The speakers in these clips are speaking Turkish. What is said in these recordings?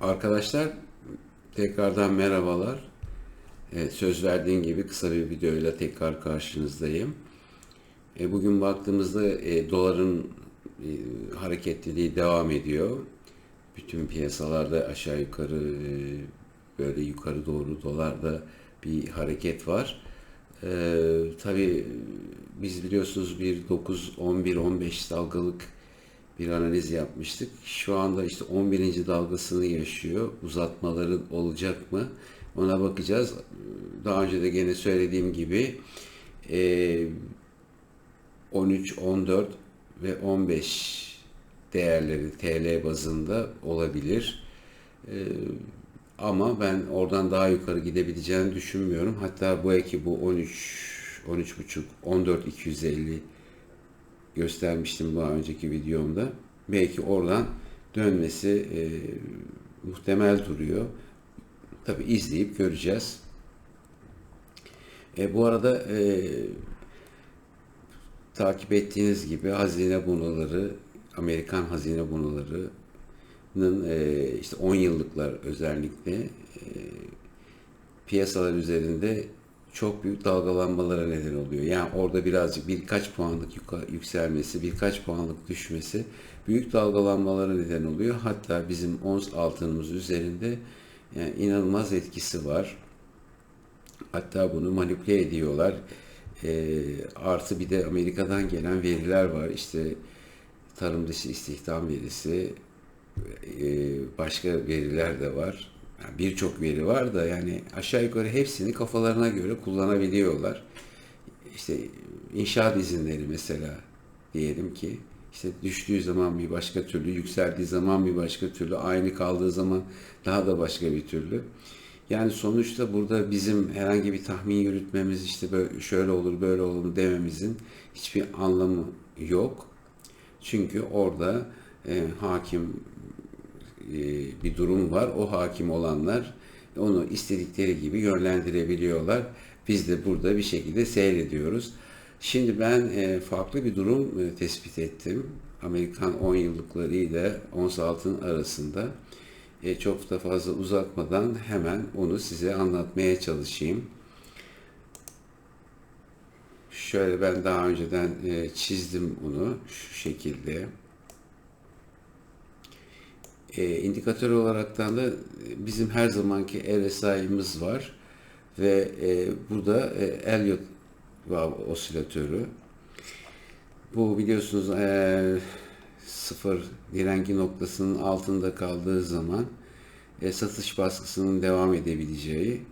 Arkadaşlar tekrardan merhabalar. Evet, söz verdiğim gibi kısa bir videoyla tekrar karşınızdayım. E, bugün baktığımızda e, doların e, hareketliliği devam ediyor. Bütün piyasalarda aşağı yukarı e, böyle yukarı doğru dolarda bir hareket var. E, tabii biz biliyorsunuz bir 9, 11, 15 dalgalık bir analiz yapmıştık. Şu anda işte 11. dalgasını yaşıyor. Uzatmaları olacak mı? Ona bakacağız. Daha önce de gene söylediğim gibi e, 13, 14 ve 15 değerleri TL bazında olabilir. E, ama ben oradan daha yukarı gidebileceğini düşünmüyorum. Hatta bu eki bu 13, 13.5, 14, 250 göstermiştim daha önceki videomda. Belki oradan dönmesi e, muhtemel duruyor. Tabi izleyip göreceğiz. E, bu arada e, takip ettiğiniz gibi hazine bonoları, Amerikan hazine bonolarının e, işte 10 yıllıklar özellikle e, piyasalar üzerinde çok büyük dalgalanmalara neden oluyor. Yani orada birazcık birkaç puanlık yükselmesi, birkaç puanlık düşmesi büyük dalgalanmalara neden oluyor. Hatta bizim ons altınımız üzerinde yani inanılmaz etkisi var. Hatta bunu manipüle ediyorlar. E, artı bir de Amerika'dan gelen veriler var. İşte tarım dışı istihdam verisi, e, başka veriler de var yani birçok veri var da yani aşağı yukarı hepsini kafalarına göre kullanabiliyorlar. İşte inşaat izinleri mesela diyelim ki işte düştüğü zaman bir başka türlü, yükseldiği zaman bir başka türlü, aynı kaldığı zaman daha da başka bir türlü. Yani sonuçta burada bizim herhangi bir tahmin yürütmemiz işte böyle şöyle olur böyle olur dememizin hiçbir anlamı yok. Çünkü orada e, hakim bir durum var. O hakim olanlar onu istedikleri gibi yönlendirebiliyorlar. Biz de burada bir şekilde seyrediyoruz. Şimdi ben e, farklı bir durum e, tespit ettim. Amerikan 10 yıllıkları ile ons altın arasında. Çok da fazla uzatmadan hemen onu size anlatmaya çalışayım. Şöyle ben daha önceden çizdim bunu şu şekilde e, indikatör olaraktan da bizim her zamanki RSI'miz var ve e, burada e, Elliott osilatörü. Bu biliyorsunuz e, sıfır direngi noktasının altında kaldığı zaman e, satış baskısının devam edebileceği,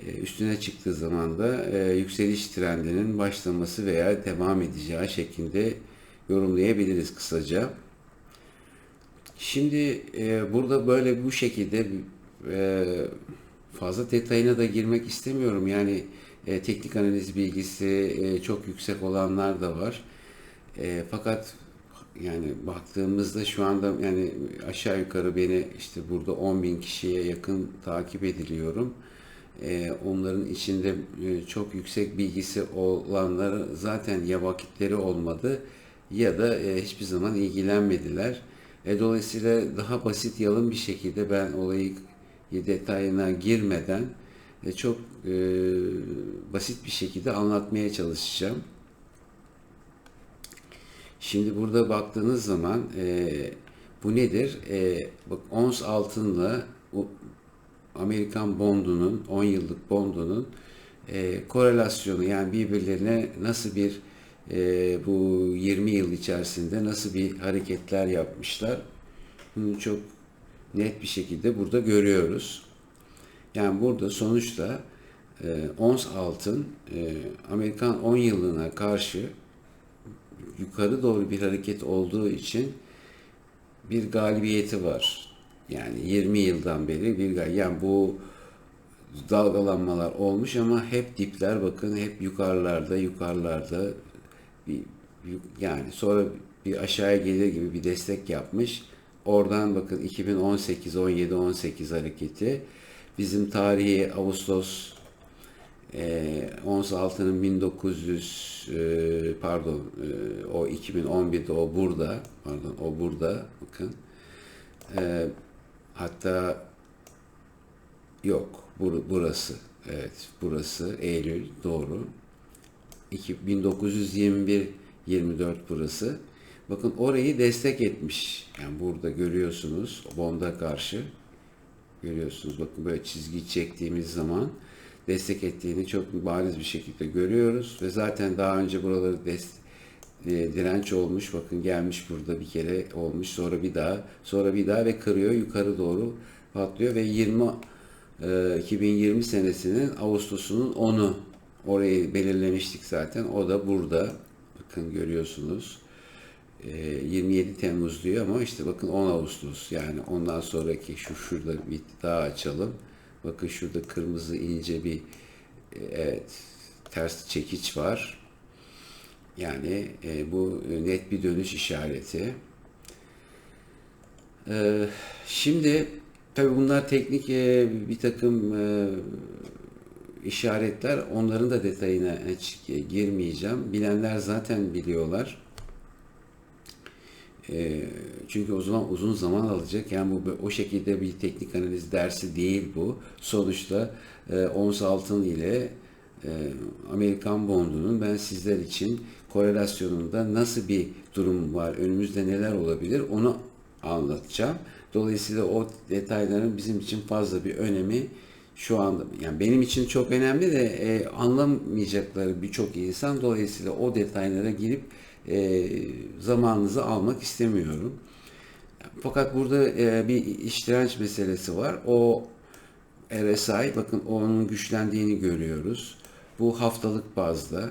e, üstüne çıktığı zaman da e, yükseliş trendinin başlaması veya devam edeceği şeklinde yorumlayabiliriz kısaca. Şimdi e, burada böyle bu şekilde e, fazla detayına da girmek istemiyorum. Yani e, teknik analiz bilgisi e, çok yüksek olanlar da var. E, fakat yani baktığımızda şu anda yani aşağı yukarı beni işte burada 10 bin kişiye yakın takip ediliyorum. E, onların içinde e, çok yüksek bilgisi olanları zaten ya vakitleri olmadı ya da e, hiçbir zaman ilgilenmediler. E, dolayısıyla daha basit yalın bir şekilde ben olayı detayına girmeden e, çok e, basit bir şekilde anlatmaya çalışacağım. Şimdi burada baktığınız zaman e, bu nedir? E, bak ons altınla o, Amerikan bondunun 10 yıllık bondunun e, korelasyonu yani birbirlerine nasıl bir e, bu 20 yıl içerisinde nasıl bir hareketler yapmışlar. Bunu çok net bir şekilde burada görüyoruz. Yani burada sonuçta e, ons altın e, Amerikan 10 yılına karşı yukarı doğru bir hareket olduğu için bir galibiyeti var. Yani 20 yıldan beri bir yani bu dalgalanmalar olmuş ama hep dipler bakın hep yukarılarda yukarılarda bir, yani sonra bir aşağıya gelir gibi bir destek yapmış. Oradan bakın 2018, 17, 18 hareketi. Bizim tarihi Ağustos e, ons altının 1900 e, pardon e, o 2011'de o burada pardon o burada bakın e, hatta yok bur- burası evet burası Eylül doğru. İki- 1921 24 burası. Bakın orayı destek etmiş. Yani burada görüyorsunuz Bond'a karşı görüyorsunuz. Bakın böyle çizgi çektiğimiz zaman destek ettiğini çok bariz bir şekilde görüyoruz ve zaten daha önce buraları des- e, direnç olmuş. Bakın gelmiş burada bir kere olmuş. Sonra bir daha, sonra bir daha ve kırıyor yukarı doğru patlıyor ve 20 e, 2020 senesinin Ağustos'unun 10'u orayı belirlemiştik zaten. O da burada. Bakın görüyorsunuz. E, 27 Temmuz diyor ama işte bakın 10 Ağustos yani ondan sonraki şu şurada bir daha açalım. Bakın şurada kırmızı ince bir e, evet ters çekiç var. Yani e, bu net bir dönüş işareti. E, şimdi tabii bunlar teknik e, bir takım e, işaretler. Onların da detayına hiç girmeyeceğim. Bilenler zaten biliyorlar. E, çünkü o zaman uzun zaman alacak. Yani bu o şekilde bir teknik analiz dersi değil bu. Sonuçta e, ons altın ile e, Amerikan bondunun ben sizler için korelasyonunda nasıl bir durum var, önümüzde neler olabilir onu anlatacağım. Dolayısıyla o detayların bizim için fazla bir önemi şu anda yani benim için çok önemli de e, anlamayacakları birçok insan dolayısıyla o detaylara girip e, zamanınızı almak istemiyorum. Fakat burada e, bir iş meselesi var. O RSI bakın onun güçlendiğini görüyoruz. Bu haftalık bazda.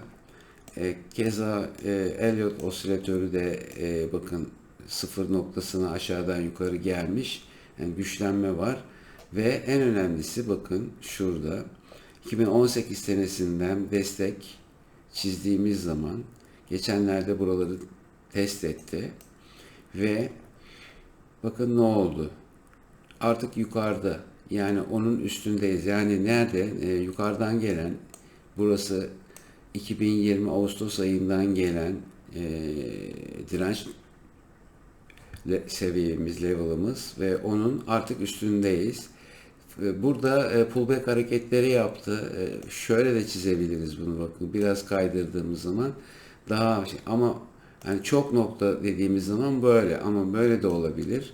E, keza e, Elliott osilatörü de e, bakın sıfır noktasına aşağıdan yukarı gelmiş. Yani güçlenme var. Ve en önemlisi bakın şurada 2018 senesinden destek çizdiğimiz zaman geçenlerde buraları test etti ve bakın ne oldu? Artık yukarıda yani onun üstündeyiz. Yani nerede? E, yukarıdan gelen burası 2020 Ağustos ayından gelen e, direnç seviyemiz, level'ımız ve onun artık üstündeyiz. Burada e, pullback hareketleri yaptı. E, şöyle de çizebiliriz bunu bakın. Biraz kaydırdığımız zaman daha şey ama yani çok nokta dediğimiz zaman böyle ama böyle de olabilir.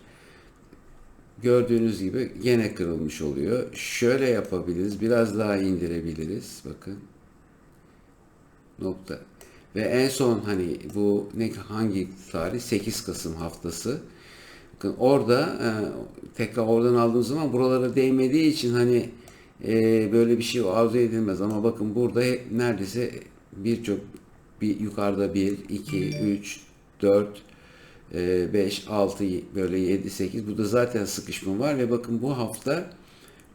Gördüğünüz gibi gene kırılmış oluyor. Şöyle yapabiliriz. Biraz daha indirebiliriz. Bakın. Nokta. Ve en son hani bu ne hangi tarih? 8 Kasım haftası. Bakın orada e, tekrar oradan aldığımız zaman buralara değmediği için hani e, böyle bir şey arzu edilmez ama bakın burada neredeyse birçok bir yukarıda 1, 2, 3, 4, 5, 6, böyle 7, 8 burada zaten sıkışma var ve bakın bu hafta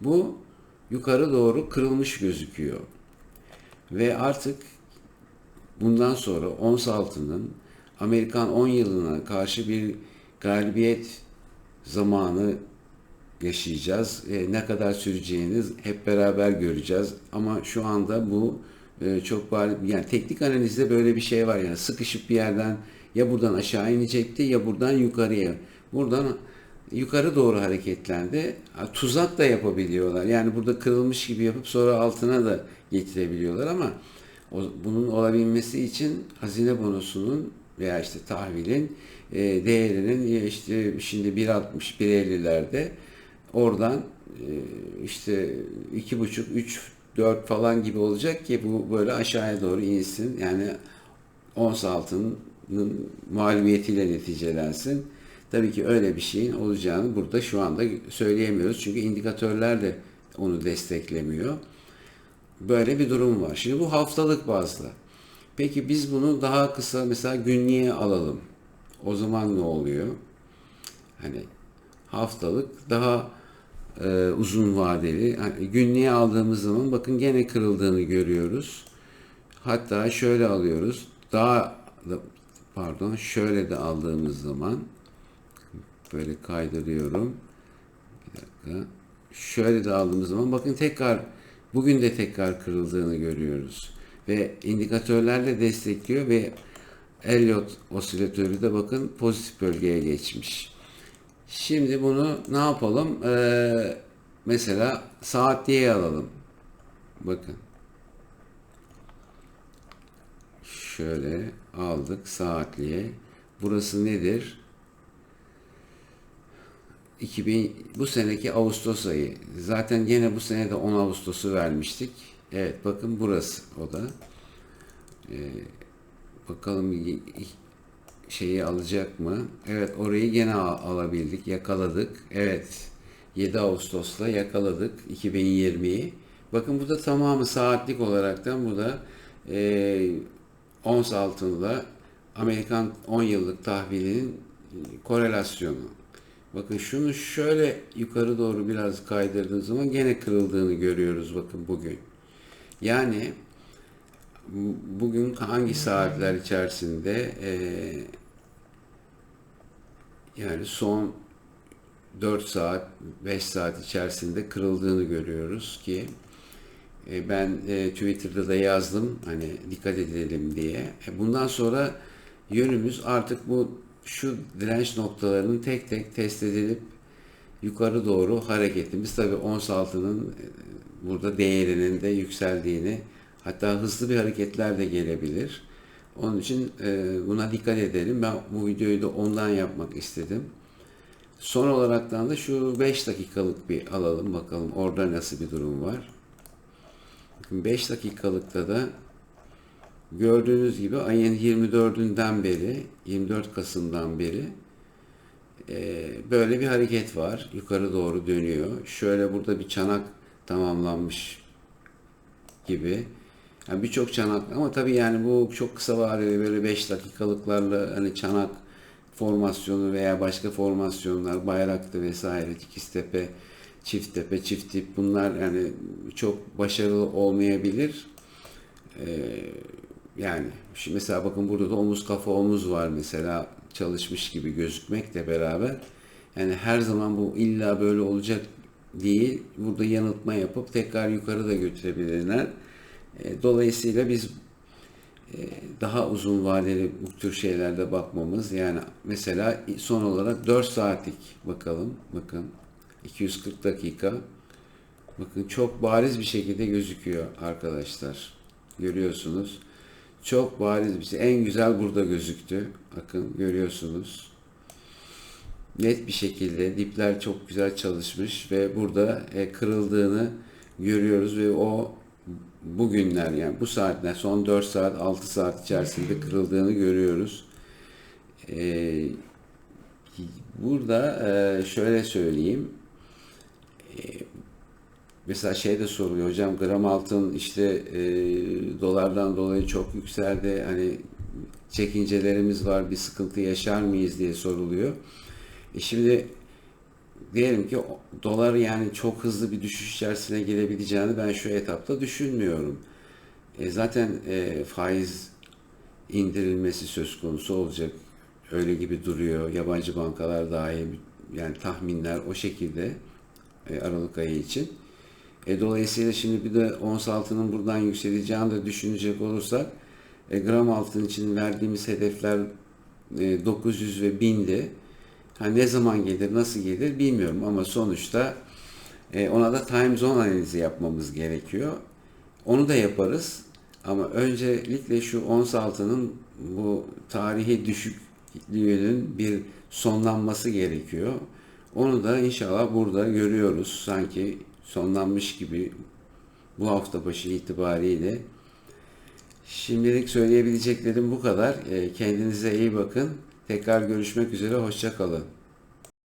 bu yukarı doğru kırılmış gözüküyor. Ve artık bundan sonra ons altının Amerikan 10 yılına karşı bir galibiyet zamanı yaşayacağız. E, ne kadar süreceğini hep beraber göreceğiz. Ama şu anda bu e, çok bari yani teknik analizde böyle bir şey var yani sıkışıp bir yerden ya buradan aşağı inecekti ya buradan yukarıya. Buradan yukarı doğru hareketlendi. Ha, Tuzak da yapabiliyorlar. Yani burada kırılmış gibi yapıp sonra altına da getirebiliyorlar ama o, bunun olabilmesi için hazine bonosunun veya işte tahvilin e, değerinin işte şimdi 1.60 1.50'lerde oradan e, işte 2.5 3 4 falan gibi olacak ki bu böyle aşağıya doğru insin. Yani ons altının mağlubiyetiyle neticelensin. Tabii ki öyle bir şeyin olacağını burada şu anda söyleyemiyoruz. Çünkü indikatörler de onu desteklemiyor. Böyle bir durum var. Şimdi bu haftalık bazda. Peki biz bunu daha kısa mesela günlüğe alalım. O zaman ne oluyor? Hani haftalık daha e, uzun vadeli. Hani günlüğe aldığımız zaman bakın gene kırıldığını görüyoruz. Hatta şöyle alıyoruz. Daha da, pardon şöyle de aldığımız zaman böyle kaydırıyorum. Bir dakika. Şöyle de aldığımız zaman bakın tekrar bugün de tekrar kırıldığını görüyoruz. Ve indikatörlerle destekliyor ve Elliott osilatörü de bakın pozitif bölgeye geçmiş. Şimdi bunu ne yapalım? Ee, mesela saatliğe alalım. Bakın. Şöyle aldık saatliğe. Burası nedir? 2000 bu seneki Ağustos ayı. Zaten gene bu sene de 10 Ağustos'u vermiştik. Evet bakın burası o da. Ee, bakalım şeyi alacak mı? Evet orayı gene al- alabildik. Yakaladık. Evet. 7 Ağustos'la yakaladık 2020'yi. Bakın bu da tamamı saatlik olaraktan bu da e, ons altınla Amerikan 10 yıllık tahvilinin korelasyonu. Bakın şunu şöyle yukarı doğru biraz kaydırdığınız zaman gene kırıldığını görüyoruz bakın bugün. Yani bu- bugün hangi saatler içerisinde eee, yani son 4 saat 5 saat içerisinde kırıldığını görüyoruz ki e, ben e, Twitter'da da yazdım hani dikkat edelim diye. E, Bundan sonra yönümüz artık bu şu direnç noktalarının tek tek test edilip yukarı doğru hareketimiz tabii ons altının e, burada değerinin de yükseldiğini hatta hızlı bir hareketler de gelebilir. Onun için e, buna dikkat edelim. Ben bu videoyu da ondan yapmak istedim. Son olaraktan da şu 5 dakikalık bir alalım bakalım orada nasıl bir durum var. Bakın 5 dakikalıkta da gördüğünüz gibi ayın 24'ünden beri 24 Kasım'dan beri e, böyle bir hareket var. Yukarı doğru dönüyor. Şöyle burada bir çanak tamamlanmış gibi. Yani birçok çanak ama tabii yani bu çok kısa vadeli böyle 5 dakikalıklarla hani çanak formasyonu veya başka formasyonlar bayraktı vesaire Dikiztepe, Çifttepe, Çift tip bunlar yani çok başarılı olmayabilir. Ee, yani şimdi mesela bakın burada da omuz kafa omuz var mesela çalışmış gibi gözükmekle beraber yani her zaman bu illa böyle olacak değil. Burada yanıltma yapıp tekrar yukarı da götürebilirler. E, Dolayısıyla biz e, daha uzun vadeli bu tür şeylerde bakmamız yani mesela son olarak 4 saatlik bakalım bakın 240 dakika bakın çok bariz bir şekilde gözüküyor arkadaşlar görüyorsunuz çok bariz bir şey en güzel burada gözüktü bakın görüyorsunuz net bir şekilde dipler çok güzel çalışmış ve burada e, kırıldığını görüyoruz ve o bugünler yani bu saatler son 4 saat 6 saat içerisinde kırıldığını görüyoruz. Ee, burada e, şöyle söyleyeyim. Ee, mesela şey de soruluyor hocam gram altın işte e, dolardan dolayı çok yükseldi hani çekincelerimiz var bir sıkıntı yaşar mıyız diye soruluyor. E şimdi diyelim ki dolar yani çok hızlı bir düşüş içerisine girebileceğini ben şu etapta düşünmüyorum. E zaten e, faiz indirilmesi söz konusu olacak. Öyle gibi duruyor. Yabancı bankalar dahi yani tahminler o şekilde e, Aralık ayı için. E, dolayısıyla şimdi bir de ons altının buradan yükseleceğini de düşünecek olursak e, gram altın için verdiğimiz hedefler e, 900 ve 1000'di. Ha, ne zaman gelir, nasıl gelir bilmiyorum ama sonuçta e, ona da time zone analizi yapmamız gerekiyor. Onu da yaparız ama öncelikle şu ons altının bu tarihi düşüklüğünün bir sonlanması gerekiyor. Onu da inşallah burada görüyoruz. Sanki sonlanmış gibi bu hafta başı itibariyle. Şimdilik söyleyebileceklerim bu kadar. E, Kendinize iyi bakın. Tekrar görüşmek üzere. Hoşça kalın.